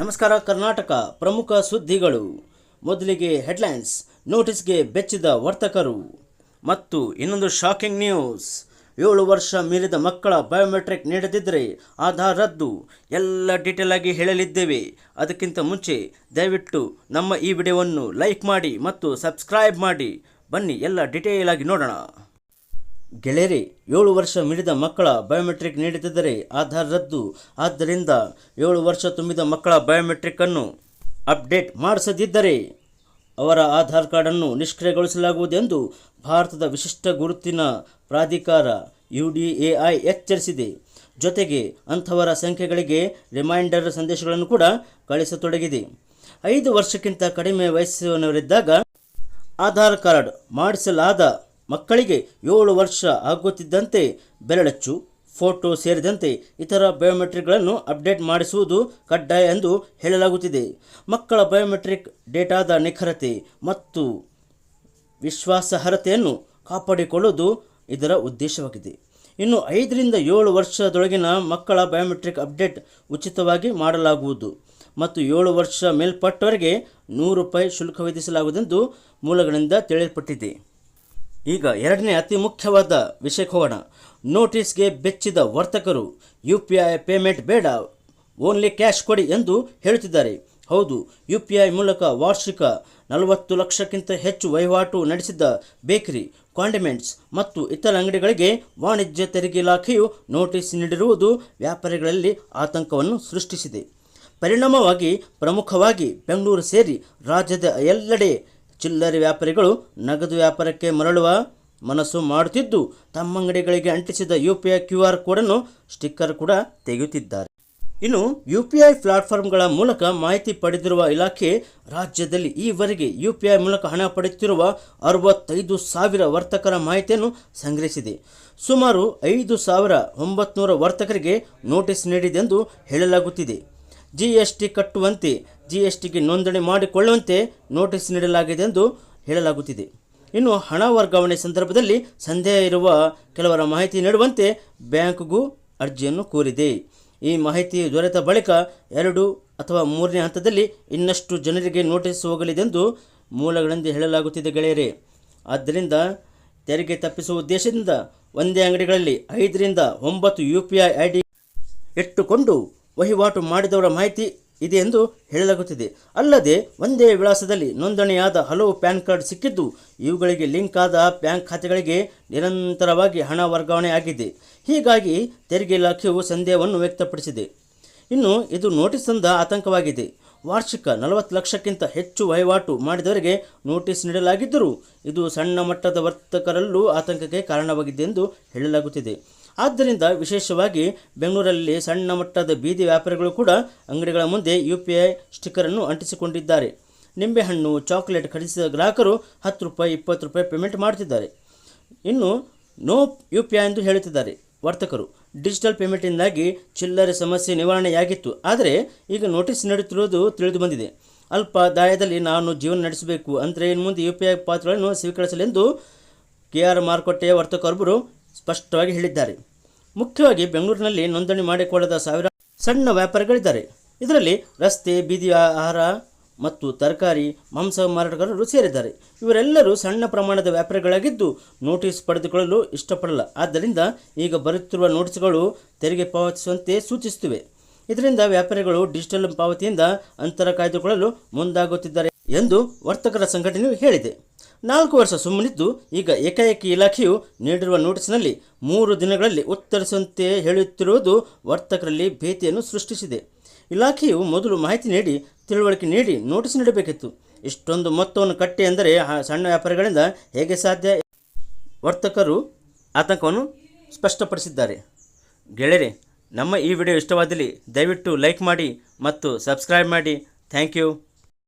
ನಮಸ್ಕಾರ, ಕರ್ನಾಟಕ ಪ್ರಮುಖ ಸುದ್ದಿಗಳು. ಮೊದಲಿಗೆ ಹೆಡ್ಲೈನ್ಸ್. ನೋಟಿಸ್ಗೆ ಬೆಚ್ಚಿದ ವರ್ತಕರು. ಮತ್ತು ಇನ್ನೊಂದು ಶಾಕಿಂಗ್ ನ್ಯೂಸ್ ಏಳು ವರ್ಷ ಮೀರಿದ ಮಕ್ಕಳ ಬಯೋಮೆಟ್ರಿಕ್ ನೀಡದಿದ್ದರೆ ಆಧಾರ್ ರದ್ದು. ಎಲ್ಲ ಡೀಟೇಲ್ ಆಗಿ ಹೇಳಲಿದ್ದೇವೆ. ಅದಕ್ಕಿಂತ ಮುಂಚೆ ದಯವಿಟ್ಟು ನಮ್ಮ ಈ ವಿಡಿಯೋವನ್ನು ಲೈಕ್ ಮಾಡಿ ಮತ್ತು ಸಬ್ಸ್ಕ್ರೈಬ್ ಮಾಡಿ. ಬನ್ನಿ, ಎಲ್ಲ ಡೀಟೇಲ್ ಆಗಿ ನೋಡೋಣ. ಗೆಳೆಯರೆ, ಏಳು ವರ್ಷ ಮೀರಿದ ಮಕ್ಕಳ ಬಯೋಮೆಟ್ರಿಕ್ ನೀಡುತ್ತಿದ್ದರೆ ಆಧಾರ್ ರದ್ದು. ಆದ್ದರಿಂದ ಏಳು ವರ್ಷ ತುಂಬಿದ ಮಕ್ಕಳ ಬಯೋಮೆಟ್ರಿಕ್ ಅನ್ನು ಅಪ್ಡೇಟ್ ಮಾಡಿಸದಿದ್ದರೆ ಅವರ ಆಧಾರ್ ಕಾರ್ಡನ್ನು ನಿಷ್ಕ್ರಿಯಗೊಳಿಸಲಾಗುವುದೆಂದು ಭಾರತದ ವಿಶಿಷ್ಟ ಗುರುತಿನ ಪ್ರಾಧಿಕಾರ ಯು ಡಿ ಎ ಐ ಎಚ್ಚರಿಸಿದೆ. ಜೊತೆಗೆ ಅಂಥವರ ಸಂಖ್ಯೆಗಳಿಗೆ ರಿಮೈಂಡರ್ ಸಂದೇಶಗಳನ್ನು ಕೂಡ ಕಳಿಸತೊಡಗಿದೆ. ಐದು ವರ್ಷಕ್ಕಿಂತ ಕಡಿಮೆ ವಯಸ್ಸಿನವರಿದ್ದಾಗ ಆಧಾರ್ ಕಾರ್ಡ್ ಮಾಡಿಸಲಾದ ಮಕ್ಕಳಿಗೆ ಏಳು ವರ್ಷ ಆಗುತ್ತಿದ್ದಂತೆ ಬೆರಳಚ್ಚು, ಫೋಟೋ ಸೇರಿದಂತೆ ಇತರ ಬಯೋಮೆಟ್ರಿಕ್ಗಳನ್ನು ಅಪ್ಡೇಟ್ ಮಾಡಿಸುವುದು ಕಡ್ಡಾಯ ಎಂದು ಹೇಳಲಾಗುತ್ತಿದೆ. ಮಕ್ಕಳ ಬಯೋಮೆಟ್ರಿಕ್ ಡೇಟಾದ ನಿಖರತೆ ಮತ್ತು ವಿಶ್ವಾಸಾರ್ಹತೆಯನ್ನು ಕಾಪಾಡಿಕೊಳ್ಳುವುದು ಇದರ ಉದ್ದೇಶವಾಗಿದೆ. ಇನ್ನು ಐದರಿಂದ ಏಳು ವರ್ಷದೊಳಗಿನ ಮಕ್ಕಳ ಬಯೋಮೆಟ್ರಿಕ್ ಅಪ್ಡೇಟ್ ಉಚಿತವಾಗಿ ಮಾಡಲಾಗುವುದು ಮತ್ತು ಏಳು ವರ್ಷ ಮೇಲ್ಪಟ್ಟವರಿಗೆ ನೂರು ರೂಪಾಯಿ ಶುಲ್ಕ ವಿಧಿಸಲಾಗುವುದೆಂದು ಮೂಲಗಳಿಂದ ತಿಳಿಯಲ್ಪಟ್ಟಿದೆ. ಈಗ ಎರಡನೇ ಅತಿ ಮುಖ್ಯವಾದ ವಿಷಯಕ್ಕೆ ಹೋಗೋಣ ನೋಟಿಸ್ಗೆ ಬೆಚ್ಚಿದ ವರ್ತಕರು, ಯು ಪಿ ಐ ಪೇಮೆಂಟ್ ಬೇಡ, ಓನ್ಲಿ ಕ್ಯಾಶ್ ಕೊಡಿ ಎಂದು ಹೇಳುತ್ತಿದ್ದಾರೆ. ಹೌದು, ಯು ಪಿ ಐ ಮೂಲಕ ವಾರ್ಷಿಕ ನಲವತ್ತು ಲಕ್ಷಕ್ಕಿಂತ ಹೆಚ್ಚು ವಹಿವಾಟು ನಡೆಸಿದ್ದ ಬೇಕರಿ, ಕಾಂಡಿಮೆಂಟ್ಸ್ ಮತ್ತು ಇತರ ಅಂಗಡಿಗಳಿಗೆ ವಾಣಿಜ್ಯ ತೆರಿಗೆ ಇಲಾಖೆಯು ನೋಟಿಸ್ ನೀಡಿರುವುದು ವ್ಯಾಪಾರಿಗಳಲ್ಲಿ ಆತಂಕವನ್ನು ಸೃಷ್ಟಿಸಿದೆ. ಪರಿಣಾಮವಾಗಿ ಪ್ರಮುಖವಾಗಿ ಬೆಂಗಳೂರು ಸೇರಿ ರಾಜ್ಯದ ಎಲ್ಲೆಡೆ ಚಿಲ್ಲರೆ ವ್ಯಾಪಾರಿಗಳು ನಗದು ವ್ಯಾಪಾರಕ್ಕೆ ಮರಳುವ ಮನಸ್ಸು ಮಾಡುತ್ತಿದ್ದು ತಮ್ಮ ಅಂಗಡಿಗಳಿಗೆ ಅಂಟಿಸಿದ U P I Q R ಕೋಡನ್ನು ಸ್ಟಿಕ್ಕರ್ ಕೂಡ ತೆಗೆಯುತ್ತಿದ್ದಾರೆ. ಇನ್ನು ಯು ಪಿ ಐ ಪ್ಲಾಟ್ಫಾರ್ಮ್ಗಳ ಮೂಲಕ ಮಾಹಿತಿ ಪಡೆದಿರುವ ಇಲಾಖೆ ರಾಜ್ಯದಲ್ಲಿ ಈವರೆಗೆ ಯು ಪಿ ಐ ಮೂಲಕ ಹಣ ಪಡೆಯುತ್ತಿರುವ ಅರವತ್ತೈದು ಸಾವಿರ ವರ್ತಕರ ಮಾಹಿತಿಯನ್ನು ಸಂಗ್ರಹಿಸಿದೆ. ಸುಮಾರು ಐದು ಸಾವಿರ ಒಂಬತ್ನೂರ ವರ್ತಕರಿಗೆ ನೋಟಿಸ್ ನೀಡಿದೆ ಎಂದು ಹೇಳಲಾಗುತ್ತಿದೆ. ಜಿ ಎಸ್ ಟಿ ಕಟ್ಟುವಂತೆ ಜಿ ಎಸ್ ಟಿಗೆ ನೋಂದಣಿ ಮಾಡಿಕೊಳ್ಳುವಂತೆ ನೋಟಿಸ್ ನೀಡಲಾಗಿದೆ ಎಂದು ಹೇಳಲಾಗುತ್ತಿದೆ. ಇನ್ನು ಹಣ ವರ್ಗಾವಣೆ ಸಂದರ್ಭದಲ್ಲಿ ಸಂದೇಹ ಇರುವ ಕೆಲವರ ಮಾಹಿತಿ ನೀಡುವಂತೆ ಬ್ಯಾಂಕ್ಗೂ ಅರ್ಜಿಯನ್ನು ಕೋರಿದೆ. ಈ ಮಾಹಿತಿ ದೊರೆತ ಬಳಿಕ ಎರಡು ಅಥವಾ ಮೂರನೇ ಹಂತದಲ್ಲಿ ಇನ್ನಷ್ಟು ಜನರಿಗೆ ನೋಟಿಸ್ ಹೋಗಲಿದೆಂದು ಮೂಲಗಳಿಂದ ಹೇಳಲಾಗುತ್ತಿದೆ ಗೆಳೆಯರೇ. ಆದ್ದರಿಂದ ತೆರಿಗೆ ತಪ್ಪಿಸುವ ಉದ್ದೇಶದಿಂದ ಒಂದೇ ಅಂಗಡಿಗಳಲ್ಲಿ ಐದರಿಂದ ಒಂಬತ್ತು U P I I D ಇಟ್ಟುಕೊಂಡು ವಹಿವಾಟು ಮಾಡಿದವರ ಮಾಹಿತಿ ಇದೆ ಎಂದು ಹೇಳಲಾಗುತ್ತಿದೆ. ಅಲ್ಲದೆ, ಒಂದೇ ವಿಳಾಸದಲ್ಲಿ ನೋಂದಣಿಯಾದ ಹಲವು ಪ್ಯಾನ್ ಕಾರ್ಡ್ ಸಿಕ್ಕಿದ್ದು, ಇವುಗಳಿಗೆ ಲಿಂಕ್ ಆದ ಬ್ಯಾಂಕ್ ಖಾತೆಗಳಿಗೆ ನಿರಂತರವಾಗಿ ಹಣ ವರ್ಗಾವಣೆ ಆಗಿದೆ. ಹೀಗಾಗಿ ತೆರಿಗೆ ಇಲಾಖೆಯು ಸಂದೇಹವನ್ನು ವ್ಯಕ್ತಪಡಿಸಿದೆ. ಇನ್ನು ಇದು ನೋಟಿಸ್ ತಂದ ಆತಂಕವಾಗಿದೆ. ವಾರ್ಷಿಕ ನಲವತ್ತು ಲಕ್ಷಕ್ಕಿಂತ ಹೆಚ್ಚು ವಹಿವಾಟು ಮಾಡಿದವರಿಗೆ ನೋಟಿಸ್ ನೀಡಲಾಗಿದ್ದರೂ, ಇದು ಸಣ್ಣ ಮಟ್ಟದ ವರ್ತಕರಲ್ಲೂ ಆತಂಕಕ್ಕೆ ಕಾರಣವಾಗಿದೆ ಎಂದು ಹೇಳಲಾಗುತ್ತಿದೆ. ಆದ್ದರಿಂದ ವಿಶೇಷವಾಗಿ ಬೆಂಗಳೂರಲ್ಲಿ ಸಣ್ಣ ಮಟ್ಟದ ಬೀದಿ ವ್ಯಾಪಾರಿಗಳು ಕೂಡ ಅಂಗಡಿಗಳ ಮುಂದೆ ಯು ಪಿ ಐ ಸ್ಟಿಕ್ಕರನ್ನು ಅಂಟಿಸಿಕೊಂಡಿದ್ದಾರೆ. ನಿಂಬೆಹಣ್ಣು, ಚಾಕ್ಲೇಟ್ ಖರೀದಿಸಿದ ಗ್ರಾಹಕರು ಹತ್ತು ರೂಪಾಯಿ, ಇಪ್ಪತ್ತು ರೂಪಾಯಿ ಪೇಮೆಂಟ್ ಮಾಡುತ್ತಿದ್ದಾರೆ. ಇನ್ನು ನೋ ಯು ಪಿ ಐ ಎಂದು ಹೇಳುತ್ತಿದ್ದಾರೆ. ವರ್ತಕರು, ಡಿಜಿಟಲ್ ಪೇಮೆಂಟಿಂದಾಗಿ ಚಿಲ್ಲರೆ ಸಮಸ್ಯೆ ನಿವಾರಣೆಯಾಗಿತ್ತು. ಆದರೆ ಈಗ ನೋಟಿಸ್ ನೀಡುತ್ತಿರುವುದು ತಿಳಿದು ಬಂದಿದೆ. ಅಲ್ಪ ದಾಯದಲ್ಲಿ ನಾನು ಜೀವನ ನಡೆಸಬೇಕು. ಅಂದರೆ ಇನ್ನು ಮುಂದೆ ಯು ಪಿ ಐ ಪಾತ್ರಗಳನ್ನು ಸ್ವೀಕರಿಸಲೆಂದು ಕೆ ಆರ್ ಮಾರುಕಟ್ಟೆಯ ವರ್ತಕರೊಬ್ಬರು ಸ್ಪಷ್ಟವಾಗಿ ಹೇಳಿದ್ದಾರೆ. ಮುಖ್ಯವಾಗಿ ಬೆಂಗಳೂರಿನಲ್ಲಿ ನೋಂದಣಿ ಮಾಡಿಕೊಳ್ಳದ ಸಾವಿರ ಸಣ್ಣ ವ್ಯಾಪಾರಿಗಳಿದ್ದಾರೆ. ಇದರಲ್ಲಿ ರಸ್ತೆ, ಬೀದಿ ಆಹಾರ ಮತ್ತು ತರಕಾರಿ, ಮಾಂಸ ಮಾರಾಟಗಾರರು ಸೇರಿದ್ದಾರೆ. ಇವರೆಲ್ಲರೂ ಸಣ್ಣ ಪ್ರಮಾಣದ ವ್ಯಾಪಾರಿಗಳಾಗಿದ್ದು ನೋಟಿಸ್ ಪಡೆದುಕೊಳ್ಳಲು ಇಷ್ಟಪಡಲ್ಲ. ಆದ್ದರಿಂದ ಈಗ ಬರುತ್ತಿರುವ ನೋಟಿಸ್ಗಳು ತೆರಿಗೆ ಪಾವತಿಸುವಂತೆ ಸೂಚಿಸುತ್ತಿವೆ. ಇದರಿಂದ ವ್ಯಾಪಾರಿಗಳು ಡಿಜಿಟಲ್ ಪಾವತಿಯಿಂದ ಅಂತರ ಕಾಯ್ದುಕೊಳ್ಳಲು ಮುಂದಾಗುತ್ತಿದ್ದಾರೆ. ಎಂದು ವರ್ತಕರ ಸಂಘಟನೆಯು ಹೇಳಿದೆ. ನಾಲ್ಕು ವರ್ಷ ಸುಮ್ಮನಿದ್ದು ಈಗ ಏಕಾಏಕಿ ಇಲಾಖೆಯು ನೀಡಿರುವ ನೋಟಿಸ್ನಲ್ಲಿ ಮೂರು ದಿನಗಳಲ್ಲಿ ಉತ್ತರಿಸುವಂತೆ ಹೇಳುತ್ತಿರುವುದು ವರ್ತಕರಲ್ಲಿ ಭೀತಿಯನ್ನು ಸೃಷ್ಟಿಸಿದೆ. ಇಲಾಖೆಯು ಮೊದಲು ಮಾಹಿತಿ ನೀಡಿ ತಿಳುವಳಿಕೆ ನೀಡಿ ನೋಟಿಸ್ ನೀಡಬೇಕಿತ್ತು. ಇಷ್ಟೊಂದು ಮೊತ್ತವನ್ನು ಕಟ್ಟಿ ಎಂದರೆ ಸಣ್ಣ ವ್ಯಾಪಾರಿಗಳಿಂದ ಹೇಗೆ ಸಾಧ್ಯ? ವರ್ತಕರು ಆತಂಕವನ್ನು ಸ್ಪಷ್ಟಪಡಿಸಿದ್ದಾರೆ. ಗೆಳೆಯರೆ, ನಮ್ಮ ಈ ವಿಡಿಯೋ ಇಷ್ಟವಾದಲ್ಲಿ ದಯವಿಟ್ಟು ಲೈಕ್ ಮಾಡಿ ಮತ್ತು ಸಬ್ಸ್ಕ್ರೈಬ್ ಮಾಡಿ. Thank you.